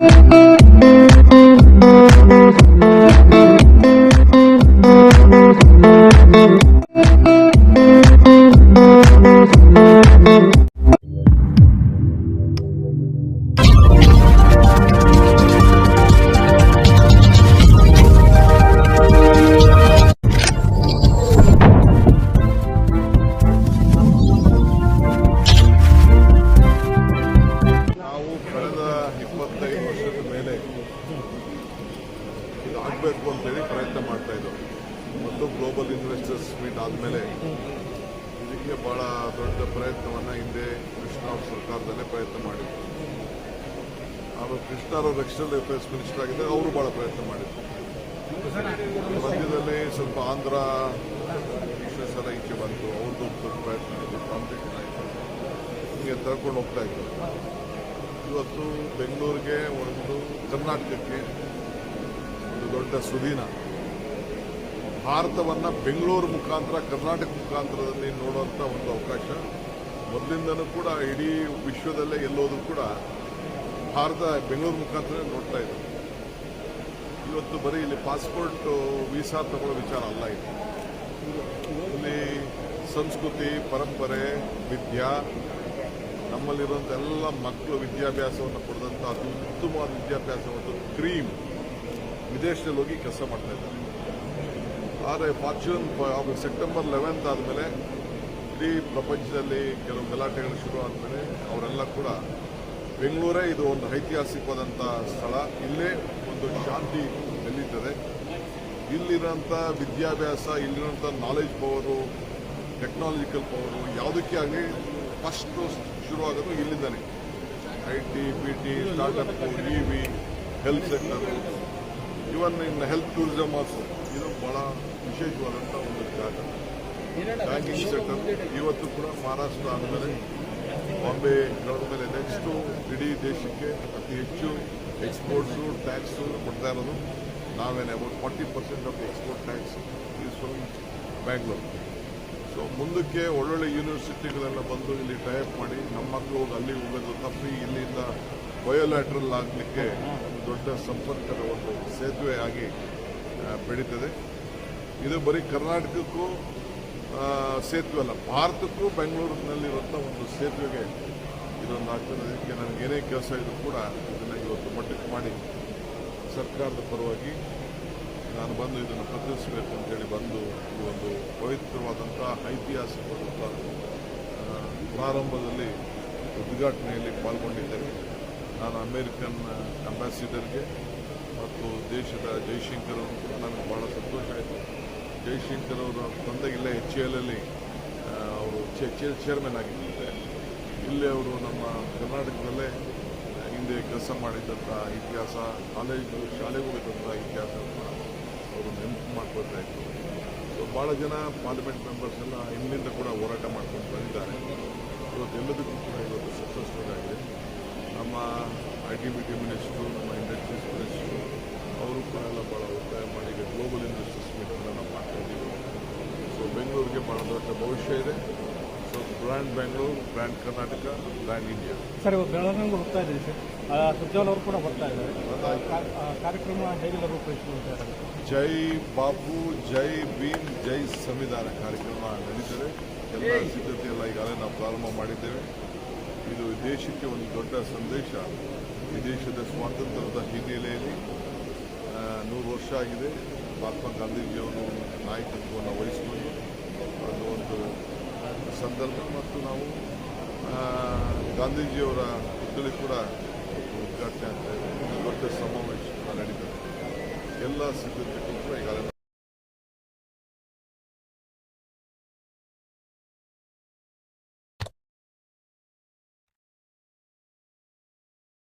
ನಾವು ಆಗಬೇಕು ಅಂತೇಳಿ ಪ್ರಯತ್ನ ಮಾಡ್ತಾ ಇದ್ದರು ಮತ್ತು ಗ್ಲೋಬಲ್ ಇನ್ವೆಸ್ಟರ್ಸ್ ಮೀಟ್ ಆದಮೇಲೆ ಇದಕ್ಕೆ ಬಹಳ ದೊಡ್ಡ ಪ್ರಯತ್ನವನ್ನು ಹಿಂದೆ ಕೃಷ್ಣ ಅವ್ರ ಸರ್ಕಾರದಲ್ಲೇ ಪ್ರಯತ್ನ ಮಾಡಿದ್ರು. ಆಮೇಲೆ ಕೃಷ್ಣ ಅವರು ಎಕ್ಸ್ಟರ್ನಲ್ ಅಫೇರ್ಸ್ ಮಿನಿಸ್ಟರ್ ಆಗಿದ್ದಾಗ ಅವರು ಬಹಳ ಪ್ರಯತ್ನ ಮಾಡಿದ್ರು. ಮಧ್ಯದಲ್ಲಿ ಸ್ವಲ್ಪ ಆಂಧ್ರ ಸರ ಈಚೆ ಬಂತು. ಅವ್ರದ್ದು ದೊಡ್ಡ ಪ್ರಯತ್ನ ಆಯಿತು ಕಾಂಪಿಟೇಷನ್ ಆಯಿತು. ಹೀಗೆ ತರ್ಕೊಂಡು ಹೋಗ್ತಾ ಇದ್ರು. ಇವತ್ತು ಬೆಂಗಳೂರಿಗೆ ಒಂದು ಕರ್ನಾಟಕಕ್ಕೆ ಒಂದು ದೊಡ್ಡ ಸುದಿನ. ಭಾರತವನ್ನು ಬೆಂಗಳೂರು ಮುಖಾಂತರ, ಕರ್ನಾಟಕ ಮುಖಾಂತರದಲ್ಲಿ ನೋಡುವಂಥ ಒಂದು ಅವಕಾಶ. ಮೊದಲಿಂದನೂ ಕೂಡ ಇಡೀ ವಿಶ್ವದಲ್ಲೇ ಎಲ್ಲೋದು ಕೂಡ ಭಾರತ ಬೆಂಗಳೂರು ಮುಖಾಂತರ ನೋಡ್ತಾ ಇದೆ. ಇವತ್ತು ಬರೀ ಇಲ್ಲಿ ಪಾಸ್ಪೋರ್ಟ್ ವೀಸಾ ತಗೊಳ್ಳೋ ವಿಚಾರ ಅಲ್ಲ ಇದು. ಇಲ್ಲಿ ಸಂಸ್ಕೃತಿ, ಪರಂಪರೆ, ವಿದ್ಯಾ ನಮ್ಮಲ್ಲಿರುವಂಥ ಎಲ್ಲ ಮಕ್ಕಳು ವಿದ್ಯಾಭ್ಯಾಸವನ್ನು ಪಡೆದಂಥ ಅತಿ ಉತ್ತಮವಾದ ವಿದ್ಯಾಭ್ಯಾಸ ಒಂದು ಕ್ರೀಮ್ ವಿದೇಶದಲ್ಲಿ ಹೋಗಿ ಕೆಲಸ ಮಾಡ್ತಾ ಇದ್ದಾರೆ. ಆದರೆ ಫಾರ್ಚೂನ್ ಸೆಪ್ಟೆಂಬರ್ ಲೆವೆಂತ್ ಆದಮೇಲೆ ಇಡೀ ಪ್ರಪಂಚದಲ್ಲಿ ಕೆಲವು ಗಲಾಟೆಗಳು ಶುರು ಆದಮೇಲೆ ಅವರೆಲ್ಲ ಕೂಡ ಬೆಂಗಳೂರೇ ಇದು ಒಂದು ಐತಿಹಾಸಿಕವಾದಂಥ ಸ್ಥಳ. ಇಲ್ಲೇ ಒಂದು ಶಾಂತಿ ನೆಲೀತದೆ ಇಲ್ಲಿರೋಂಥ ವಿದ್ಯಾಭ್ಯಾಸ ಇಲ್ಲಿರೋಂಥ ನಾಲೆಜ್ ಪವರು ಟೆಕ್ನಾಲಜಿಕಲ್ ಪವರು ಯಾವುದಕ್ಕೆ ಆಗಲಿ ಫಸ್ಟು ಶುರುವಾಗೋದು ಇಲ್ಲಿದ್ದಾನೆ I T P T startup E V health sector even in health tourism also ಇದು ಬಹಳ ವಿಶೇಷವಾದಂಥ ಒಂದು ಜಾಗ. ಬ್ಯಾಂಕಿಂಗ್ ಸೆಕ್ಟರ್ ಇವತ್ತು ಕೂಡ ಮಹಾರಾಷ್ಟ್ರ ಆದಮೇಲೆ ಬಾಂಬೆ ಮೇಲೆ ನೆಕ್ಸ್ಟು ಇಡೀ ದೇಶಕ್ಕೆ ಅತಿ ಹೆಚ್ಚು ಎಕ್ಸ್ಪೋರ್ಟ್ಸು ಟ್ಯಾಕ್ಸು ಕೊಡ್ತಾ ಇರೋದು. ನಾವೇನೆ about forty percent of export tax is from Bangalore so ಮುಂದಕ್ಕೆ ಒಳ್ಳೊಳ್ಳೆ ಯೂನಿವರ್ಸಿಟಿಗಳೆಲ್ಲ ಬಂದು ಇಲ್ಲಿ ಟೈಪ್ ಮಾಡಿ, ನಮ್ಮ ಮಕ್ಕಳು ಹೋಗಿ ಅಲ್ಲಿ ಹೋಗೋದು ತಪ್ಪಿ ಇಲ್ಲಿಂದ ಬಯೋಲ್ಯಾಟ್ರಲ್ ಆಗಲಿಕ್ಕೆ ಒಂದು ದೊಡ್ಡ ಸಂಪರ್ಕದ ಒಂದು ಸೇತುವೆ ಆಗಿ ಬೆಳೀತದೆ. ಇದು ಬರೀ ಕರ್ನಾಟಕಕ್ಕೂ ಸೇತುವೆ ಅಲ್ಲ, ಭಾರತಕ್ಕೂ ಬೆಂಗಳೂರಿನಲ್ಲಿರುವಂಥ ಒಂದು ಸೇತುವೆಗೆ ಇದೊಂದು ಆಗ್ತದೆ ಅದಕ್ಕೆ ನನಗೇನೇ ಕೆಲಸ ಇದ್ರೂ ಕೂಡ ಇದನ್ನು ಇವತ್ತು ಮಟ್ಟಕ್ಕೆ ಮಾಡಿ ಸರ್ಕಾರದ ಪರವಾಗಿ ನಾನು ಬಂದು ಇದನ್ನು ಪ್ರತಿನಿಧಿಸಬೇಕು ಅಂತೇಳಿ ಬಂದು ಈ ಒಂದು ಪವಿತ್ರವಾದಂಥ ಐತಿಹಾಸಿಕವಾದಂಥ ಪ್ರಾರಂಭದಲ್ಲಿ ಉದ್ಘಾಟನೆಯಲ್ಲಿ ಪಾಲ್ಗೊಂಡಿದ್ದೇನೆ. ನಾನು ಅಮೇರಿಕನ್ ಅಂಬಾಸಿಡರ್ಗೆ ಮತ್ತು ದೇಶದ ಜೈಶಂಕರ್ ಅವರು ಕೂಡ ನನಗೆ ಭಾಳ ಸಂತೋಷ ಆಯಿತು. ಜೈಶಂಕರ್ ಅವರು ತಂದೆಗಿಲ್ಲ ಎಚ್ ಎ ಎಲ್ ಅವರು ಚೇರ್ಮನ್ ಆಗಿದ್ದಾರೆ. ಇಲ್ಲಿ ಅವರು ನಮ್ಮ ಕರ್ನಾಟಕದಲ್ಲೇ ಹಿಂದೆ ಕೆಲಸ ಮಾಡಿದ್ದಂಥ ಇತಿಹಾಸ, ಕಾಲೇಜು, ಶಾಲೆಗೆ ಹೋಗಿದ್ದಂಥ ಇತಿಹಾಸವನ್ನು ಅವರು ನೆನಪು ಮಾಡ್ಕೊಳ್ತಾ ಇದ್ರು. ಸೊ ಭಾಳ ಜನ ಪಾರ್ಲಿಮೆಂಟ್ ಮೆಂಬರ್ಸ್ ಎಲ್ಲ ಹಿಂದಿಂದ ಕೂಡ ಹೋರಾಟ ಮಾಡ್ಕೊಂಡು ಬಂದಿದ್ದಾರೆ. ಇವತ್ತು ಎಲ್ಲದಕ್ಕೂ ಕೂಡ ಇವತ್ತು ಸಕ್ಸಸ್ಫುಲ್ ಆಗಿದೆ. ನಮ್ಮ I T B T minister ನಮ್ಮ ಇಂಡಸ್ಟ್ರೀಸ್ ಮಿನಿಸ್ಟ್ರು ಅವರು ಕೂಡ ಎಲ್ಲ ಭಾಳ ಒತ್ತಾಯ ಮಾಡಿ ಈಗ ಗ್ಲೋಬಲ್ ಇಂಡಸ್ಟ್ರೀಸ್ ಮೀಟನ್ನು ನಾವು ಮಾಡ್ತಾ ಇದ್ದೀವಿ ಸೊ ಬೆಂಗಳೂರಿಗೆ ಭಾಳ ದೊಡ್ಡ ಭವಿಷ್ಯ ಇದೆ. So brand Bengaluru brand Karnataka brand India sir ಇವಾಗ ಬೆಳಗಾವಿ ಹೋಗ್ತಾ ಇದ್ದೀವಿ ಸರ್ ಸುಜ್ಜಾಲ್ ಅವರು ಕೂಡ ಬರ್ತಾ ಇದ್ದಾರೆ. ಕಾರ್ಯಕ್ರಮ ಹೇಗೆಲ್ಲ ರೂಪುರೇಷಿಸಿದ್ದಾರೆ ಜೈ ಬಾಪು ಜೈ ಭೀಮ್ ಜೈ ಸಂವಿಧಾನ ಕಾರ್ಯಕ್ರಮ ನಡೀತದೆ. ಎಲ್ಲ ಸಿದ್ಧತೆ ಎಲ್ಲ ಈಗಾಗಲೇ ನಾವು ಪ್ರಾರಂಭ ಮಾಡಿದ್ದೇವೆ. ಇದು ದೇಶಕ್ಕೆ ಒಂದು ದೊಡ್ಡ ಸಂದೇಶ. ಈ ದೇಶದ ಸ್ವಾತಂತ್ರ್ಯದ ಹಿನ್ನೆಲೆಯಲ್ಲಿ ನೂರು ವರ್ಷ ಆಗಿದೆ. ಮಹಾತ್ಮ ಗಾಂಧೀಜಿಯವರು ನಾಯಕತ್ವವನ್ನು ವಹಿಸಿಕೊಂಡು ಅದು ಒಂದು ಸಂದರ್ಭ ಮತ್ತು ನಾವು ಗಾಂಧೀಜಿಯವರ ಹುದ್ದಳಿ ಕೂಡ ಉದ್ಘಾಟನೆ ಆಗ್ತಾ ಇದೆ. ಒಂದು ದೊಡ್ಡ ಸಮಾವೇಶ ನಡೀತದೆ. ಎಲ್ಲ ಸಿದ್ಧತೆಗಳು ಕೂಡ ಈಗಾಗಲೇ